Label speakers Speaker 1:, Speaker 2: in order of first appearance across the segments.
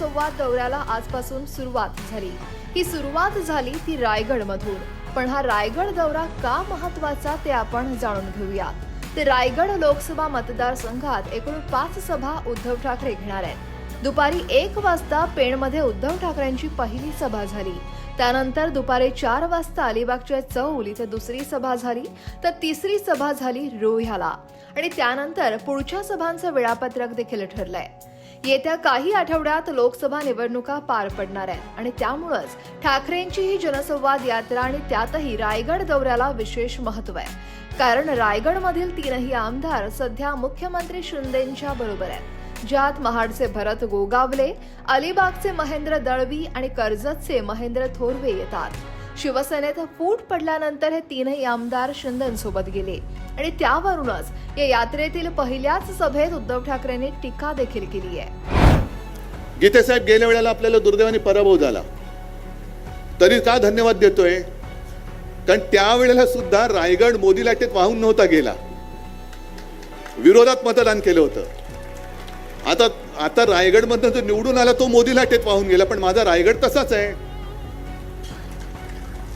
Speaker 1: संवाद दौऱ्याला आजपासून सुरुवात झाली. ही सुरुवात झाली ती रायगड मधून पण हा रायगड दौरा का महत्त्वाचा ते आपण जाणून घेऊया. ते रायगड लोकसभा मतदारसंघात एकूण पाच सभा उद्धव ठाकरे घेणार आहेत. दुपारी एक वाजता पेणमध्ये उद्धव ठाकरेंची पहिली सभा झाली. त्यानंतर दुपारी चार वाजता अलिबागच्या चौल इथे दुसरी सभा झाली तर तिसरी सभा झाली रोह्याला. आणि त्यानंतर पुढच्या सभांचं वेळापत्रक देखील ठरलंय. येत्या काही आठवड्यात लोकसभा निवडणुका पार पडणार आहेत. आणि त्यामुळंच ठाकरेंची ही जनसंवाद यात्रा आणि त्यातही रायगड दौऱ्याला विशेष महत्त्व आहे. कारण रायगडमधील तीनही आमदार सध्या मुख्यमंत्री शिंदेंच्या बरोबर आहेत. ज्यात महाडचे भरत गोगावले अलिबागचे महेंद्र दळवी आणि कर्जतचे महेंद्र थोरवे येतात. शिवसेनेत फूट पडल्यानंतर हे तीनही आमदार शिंदेसोबत गेले. आणि त्यावरूनच या यात्रेतील पहिल्याच सभेत उद्धव ठाकरेंनी टीका देखील केली आहे.
Speaker 2: गीते साहेब गेल्या वेळेला आपल्याला दुर्दैवाने पराभव झाला. तरी का धन्यवाद देतोय? कारण त्यावेळेला सुद्धा रायगड मोदी लाटेत वाहून नव्हता गेला. विरोधात मतदान केलं होतं. आता आता रायगडमधनं जो निवडून आला तो मोदी लाटेत वाहून गेला पण माझा रायगड तसाच आहे.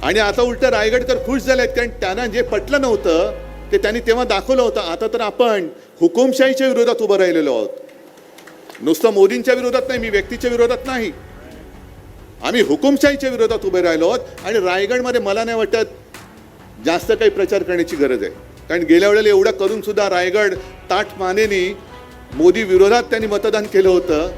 Speaker 2: आणि आता उलट रायगडकर खुश झालेत कारण त्यांना जे पटलं नव्हतं ते त्यांनी तेव्हा दाखवलं होतं. आता तर आपण हुकुमशाहीच्या विरोधात उभं राहिलेलो आहोत. नुसतं मोदींच्या विरोधात नाही मी व्यक्तीच्या विरोधात नाही. आम्ही हुकुमशाहीच्या विरोधात उभे राहिलो आहोत आणि रायगडमध्ये मला नाही वाटत जास्त काही प्रचार करण्याची गरज आहे. कारण गेल्या वेळेला एवढं करून सुद्धा रायगड ताठ मानेनी मोदी विरोधात त्यांनी मतदान केलं होतं.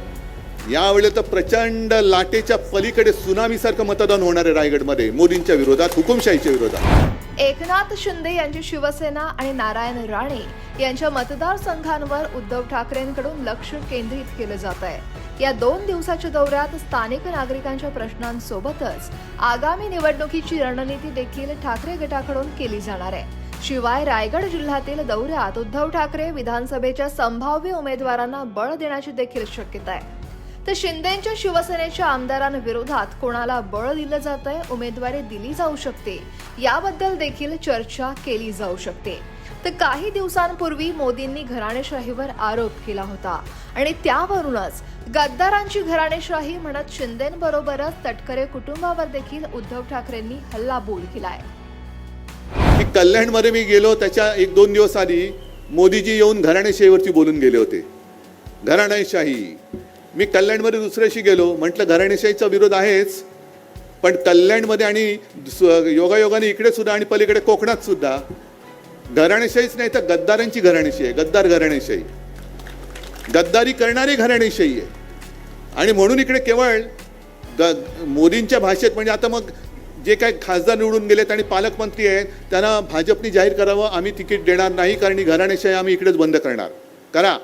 Speaker 2: यावेळेला तर प्रचंड लाटेच्या पलीकडे सुनामीसारखं मतदान होणार आहे रायगडमध्ये मोदींच्या विरोधात हुकुमशाहीच्या विरोधात.
Speaker 1: एकनाथ शिंदे यांची शिवसेना आणि नारायण राणे यांच्या मतदारसंघांवर उद्धव ठाकरेंकडून लक्ष केंद्रित केलं जात आहे. या दोन दिवसाच्या दौऱ्यात स्थानिक नागरिकांच्या प्रश्नांसोबतच आगामी निवडणुकीची रणनीती देखील ठाकरे गटाकडून केली जाणार आहे. शिवाय रायगड जिल्ह्यातील दौऱ्यात उद्धव ठाकरे विधानसभेच्या संभाव्य उमेदवारांना बळ देण्याची देखील शक्यता आहे. तर शिंदेच्या शिवसेनेच्या आमदारांविरोधात कोणाला बळ दिलं जात आहे उमेदवारी दिली जाऊ शकते. याबद्दल देखील चर्चा केली जाऊ शकते. तर काही दिवसांपूर्वी मोदींनी घराणेशाहीवर आरोप केला होता. आणि त्यावरूनच गद्दारांची घराणेशाही म्हणत शिंदेबरोबरच तटकरे कुटुंबावर देखील उद्धव ठाकरेंनी हल्लाबोल केलाय.
Speaker 2: कल्याणमध्ये मी गेलो त्याच्या एक दोन दिवस आधी मोदीजी येऊन घराणेशाहीवरती बोलून गेले होते. घराणेशाही. मी कल्याणमध्ये दुसऱ्याशी गेलो म्हटलं घराणेशाहीचा विरोध आहेच पण कल्याणमध्ये आणि योगायोगाने इकडे सुद्धा आणि पलीकडे कोकणात सुद्धा घराणेशाहीच नाही तर गद्दारांची घराणेशाही आहे गद्दार घराणेशाही. गद्दारी करणारी घराणेशाही आहे. आणि म्हणून इकडे केवळ ग मोदींच्या भाषेत म्हणजे आता मग जे काही खासदार निवडून गेलेत आणि पालकमंत्री आहेत त्यांना भाजपनी जाहीर करावं आम्ही तिकीट देणार नाही कारण ही घराणेशाही आम्ही इकडेच बंद करणार. करा.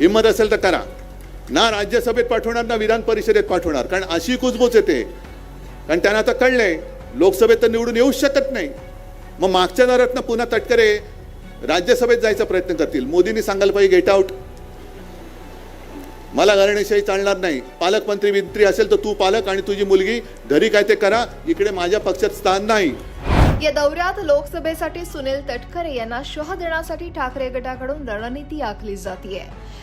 Speaker 2: हिंमत असेल तर करा. ना राज्यसभेत पाठवणार ना विधान परिषदेत पाठवणार. कारण अशी कुजबूज येते. कारण त्यांना आता कळलंय लोकसभेत तर निवडून येऊच शकत नाही. मग मागच्या दारातनं पुन्हा तटकरे राज्यसभेत जायचा प्रयत्न करतील. मोदींनी सांगायला पाहिजे गेट आउट मला घराणेशाही चालणार नाही. पालकमंत्री मंत्री असेल तर तू पालक आणि तुझी मुलगी घरी काय ते करा. इकडे माझ्या पक्षात स्थान नाही.
Speaker 1: या दौऱ्यात लोकसभेसाठी सुनील तटकरे यांना शह देण्यासाठी ठाकरे गटाकडून रणनीती आखली जातीये.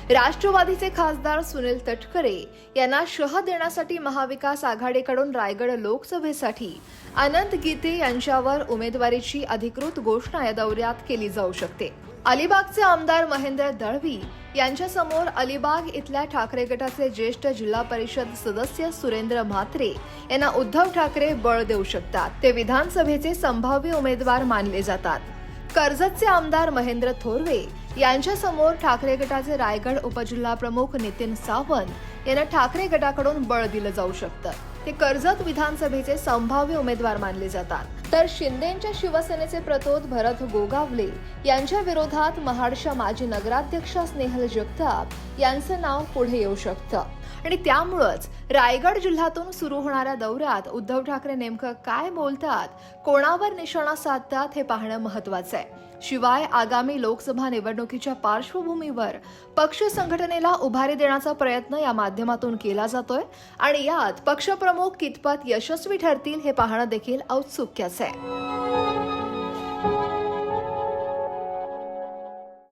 Speaker 1: राष्ट्रवादीचे खासदार सुनील तटकरे यांना शह देण्यासाठी महाविकास आघाडीकडून रायगड लोकसभेसाठी अनंत गीते यांच्यावर उमेदवारीची अधिकृत घोषणा या दौऱ्यात केली जाऊ शकते. अलिबागचे आमदार महेंद्र दळवी यांच्यासमोर अलिबाग इथल्या ठाकरे गटाचे ज्येष्ठ जिल्हा परिषद सदस्य सुरेंद्र म्हात्रे यांना उद्धव ठाकरे बळ देऊ शकतात. ते विधानसभेचे संभाव्य उमेदवार मानले जातात. कर्जतचे आमदार महेंद्र थोरवे यांच्यासमोर ठाकरे गटाचे रायगड उपजिल्हा प्रमुख नितीन सावंत यांना ठाकरे गटाकडून बळ दिलं जाऊ शकतं. ते कर्जत विधानसभेचे संभाव्य उमेदवार मानले जातात. तर शिंदेच्या शिवसेनेचे प्रतोद भरत गोगावले यांच्या विरोधात महाडच्या माजी नगराध्यक्षा स्नेहल जगताप यांचं नाव पुढे येऊ शकतं. आणि त्यामुळंच रायगड जिल्ह्यातून सुरू होणाऱ्या दौऱ्यात उद्धव ठाकरे नेमकं काय बोलतात कोणावर निशाणा साधतात हे पाहणं महत्वाचं आहे. शिवाय आगामी लोकसभा निवडणुकीच्या पार्श्वभूमीवर पक्ष संघटनेला उभारी देण्याचा प्रयत्न या माध्यमातून केला जातोय आणि यात पक्षप्रमुख कितपत यशस्वी ठरतील हे पाहणं देखील औत्सुक्याचं आहे.